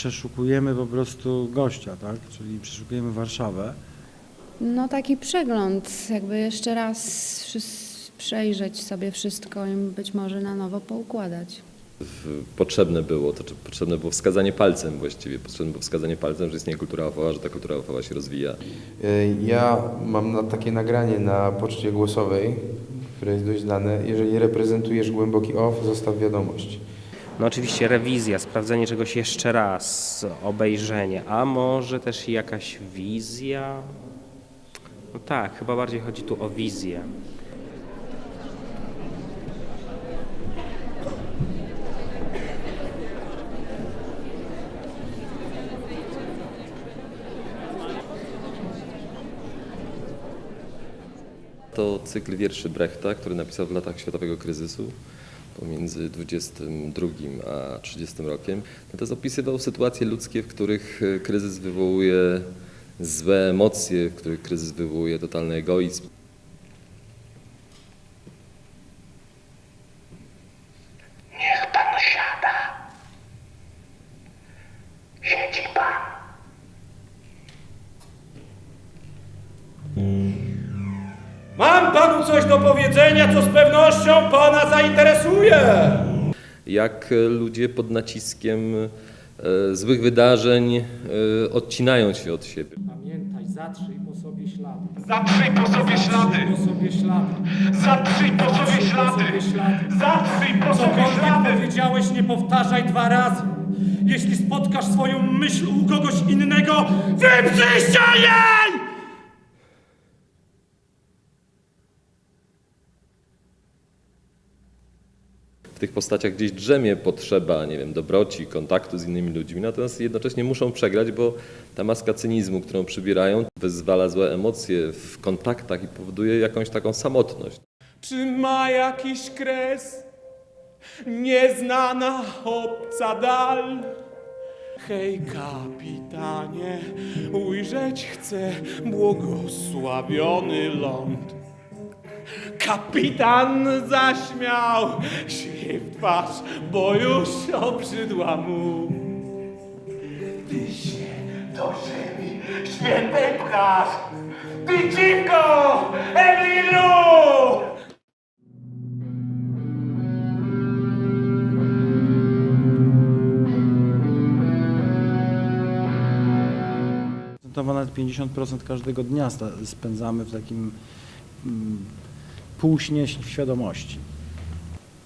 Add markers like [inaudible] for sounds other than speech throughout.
przeszukujemy po prostu gościa, tak? Czyli przeszukujemy Warszawę. No taki przegląd, jakby jeszcze raz przejrzeć sobie wszystko i być może na nowo poukładać. potrzebne było, to czy potrzebne było wskazanie palcem właściwie, potrzebne było wskazanie palcem, że istnieje kultura ofowa, że ta kultura ofowa się rozwija. E, Ja mam na takie nagranie na poczcie głosowej, które jest dość znane. Jeżeli reprezentujesz głęboki off, zostaw wiadomość. No oczywiście rewizja, sprawdzenie czegoś jeszcze raz, obejrzenie, a może też jakaś wizja? No tak, chyba bardziej chodzi tu o wizję. To cykl wierszy Brechta, który napisał w latach światowego kryzysu pomiędzy 22 a 30 rokiem. Natomiast opisywał sytuacje ludzkie, w których e, kryzys wywołuje złe emocje, w których kryzys wywołuje totalny egoizm. Mam panu coś do powiedzenia, co z pewnością pana zainteresuje. Jak e, ludzie pod naciskiem e, złych wydarzeń e, odcinają się od siebie. Pamiętaj, zatrzyj po sobie ślady. Zatrzyj po sobie ślady. Po sobie ślady. Zatrzyj po sobie ślady. Zatrzyj po sobie Cokolwiek ślady. powiedziałeś, nie powtarzaj dwa razy. Jeśli spotkasz swoją myśl u kogoś innego, wyprzyjcie jej! w tych postaciach gdzieś drzemie potrzeba, nie wiem, dobroci, kontaktu z innymi ludźmi, natomiast jednocześnie muszą przegrać, bo ta maska cynizmu, którą przybierają, wyzwala złe emocje w kontaktach i powoduje jakąś taką samotność. Czy ma jakiś kres? Nieznana obca dal. Hej kapitanie, ujrzeć chcę błogosławiony ląd. Kapitan zaśmiał się w twarz, bo już obrzydła mu. Ty się do ziemi świętej pchasz. Ty dziwko! Emilu! To ponad 50% każdego dnia spędzamy w takim mm, półśnie świadomości.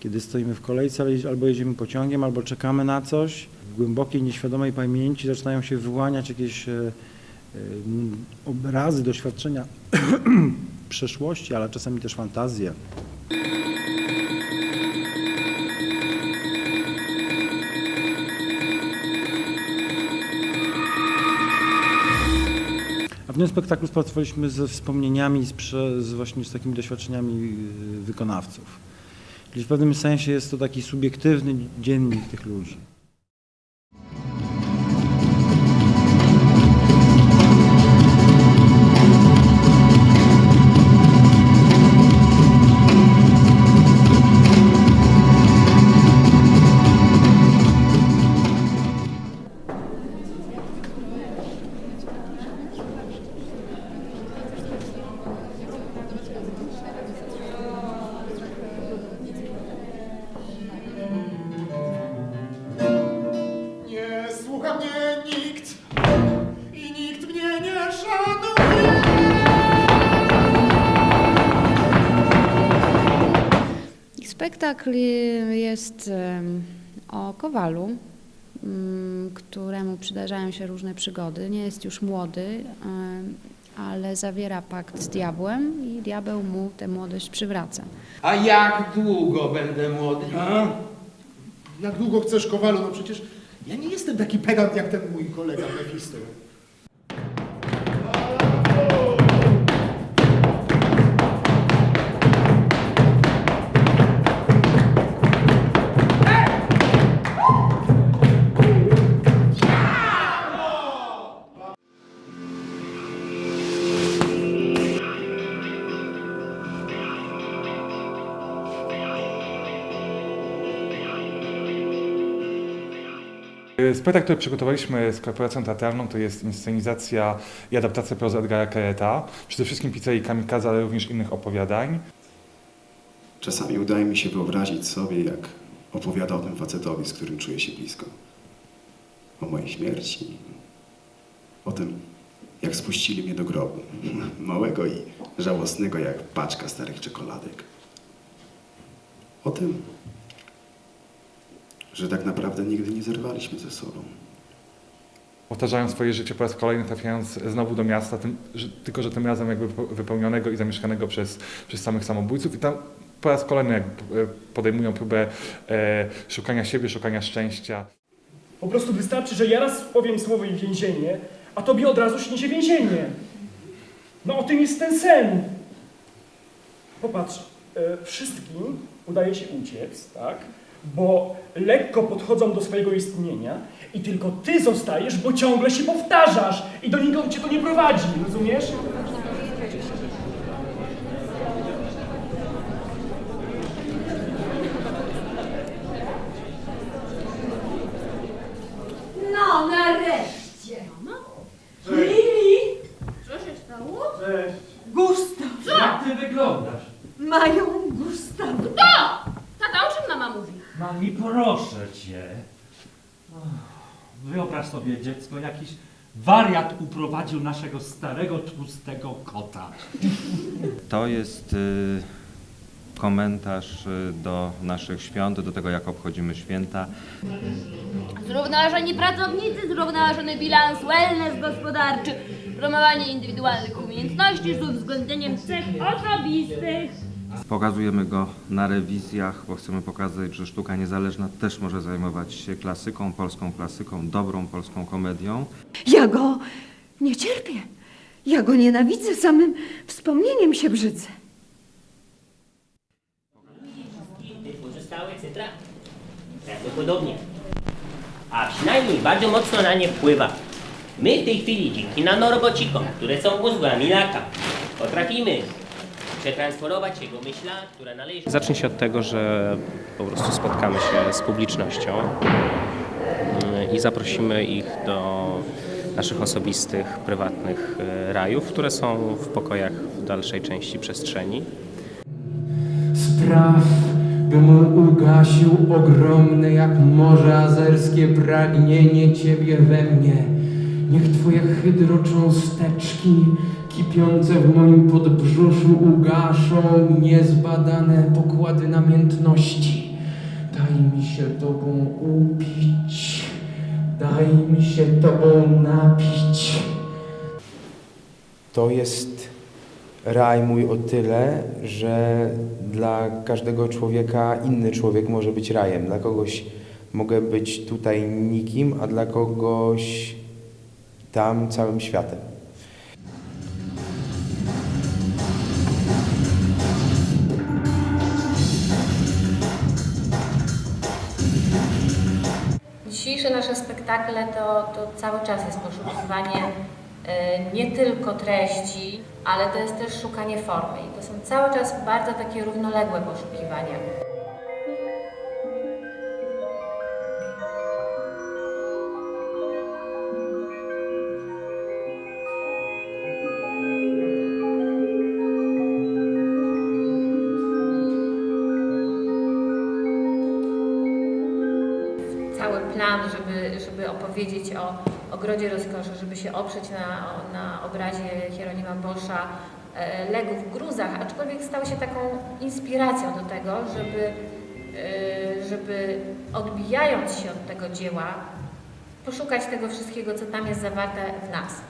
Kiedy stoimy w kolejce albo jedziemy pociągiem, albo czekamy na coś, w głębokiej, nieświadomej pamięci zaczynają się wyłaniać jakieś e, e, obrazy, doświadczenia [clears throat] przeszłości, ale czasami też fantazje. A w tym spektaklu pracowaliśmy ze wspomnieniami, z, z właśnie z takimi doświadczeniami y, wykonawców. Czyli w pewnym sensie jest to taki subiektywny dziennik tych ludzi. Spektakl jest o Kowalu, mm, któremu przydarzają się różne przygody. Nie jest już młody, ale zawiera pakt z diabłem i diabeł mu tę młodość przywraca. A jak długo będę młody? A? Jak długo chcesz, Kowalu? No przecież ja nie jestem taki pedant jak ten mój kolega Mefisto. Spektakl, który przygotowaliśmy z korporacją teatralną, to jest inscenizacja i adaptacja prozy Edgara Kereta. Przede wszystkim Pizzerii Kamikaze, ale również innych opowiadań. Czasami udaje mi się wyobrazić sobie, jak opowiada o tym facetowi, z którym czuję się blisko. O mojej śmierci. O tym, jak spuścili mnie do grobu. [laughs] Małego i żałosnego jak paczka starych czekoladek. O tym, że tak naprawdę nigdy nie zerwaliśmy ze sobą. Powtarzają swoje życie po raz kolejny, trafiając znowu do miasta, tym, że, tylko że tym razem jakby wypełnionego i zamieszkanego przez, przez samych samobójców. I tam po raz kolejny jakby e, podejmują próbę e, szukania siebie, szukania szczęścia. Po prostu wystarczy, że ja raz powiem słowo i więzienie, a tobie od razu śni się więzienie. No o tym jest ten sen. Popatrz, e, wszystkim udaje się uciec, tak? Bo lekko podchodzą do swojego istnienia i tylko ty zostajesz, bo ciągle się powtarzasz i do nikogo cię to nie prowadzi, rozumiesz? Mami, proszę cię. Wyobraź sobie, dziecko, jakiś wariat uprowadził naszego starego, tłustego kota. To jest y, komentarz y, do naszych świąt, do tego jak obchodzimy święta. Zrównoważeni pracownicy, zrównoważony bilans, wellness gospodarczy, promowanie indywidualnych umiejętności z uwzględnieniem cech osobistych. Pokazujemy go na rewizjach, bo chcemy pokazać, że sztuka niezależna też może zajmować się klasyką, polską klasyką, dobrą polską komedią. Ja go nie cierpię. Ja go nienawidzę, samym wspomnieniem się brzydzę. Pozostałe cytra? Prawdopodobnie. A przynajmniej bardzo mocno na nie wpływa. My w tej chwili dzięki nanorobocikom, które są mózgami naka, potrafimy przetransferować jego myśla, która należy... Zacznie się od tego, że po prostu spotkamy się z publicznością mm, i zaprosimy ich do naszych osobistych, prywatnych e, rajów, które są w pokojach w dalszej części przestrzeni. Spraw, bym ugasił ogromne jak morze azerskie pragnienie Ciebie we mnie. Niech Twoje hydrocząsteczki kipiące w moim podbrzuszu ugaszą niezbadane pokłady namiętności. Daj mi się Tobą upić, daj mi się Tobą napić. To jest raj mój o tyle, że dla każdego człowieka inny człowiek może być rajem. Dla kogoś mogę być tutaj nikim, a dla kogoś tam całym światem. Nasze spektakle to, to cały czas jest poszukiwanie e, nie tylko treści, ale to jest też szukanie formy. I to są cały czas bardzo takie równoległe poszukiwania. Plan, żeby, żeby opowiedzieć o ogrodzie rozkoszy, żeby się oprzeć na, na obrazie Hieronima Boscha e, Legów w gruzach, aczkolwiek stał się taką inspiracją do tego, żeby, e, żeby odbijając się od tego dzieła, poszukać tego wszystkiego, co tam jest zawarte w nas.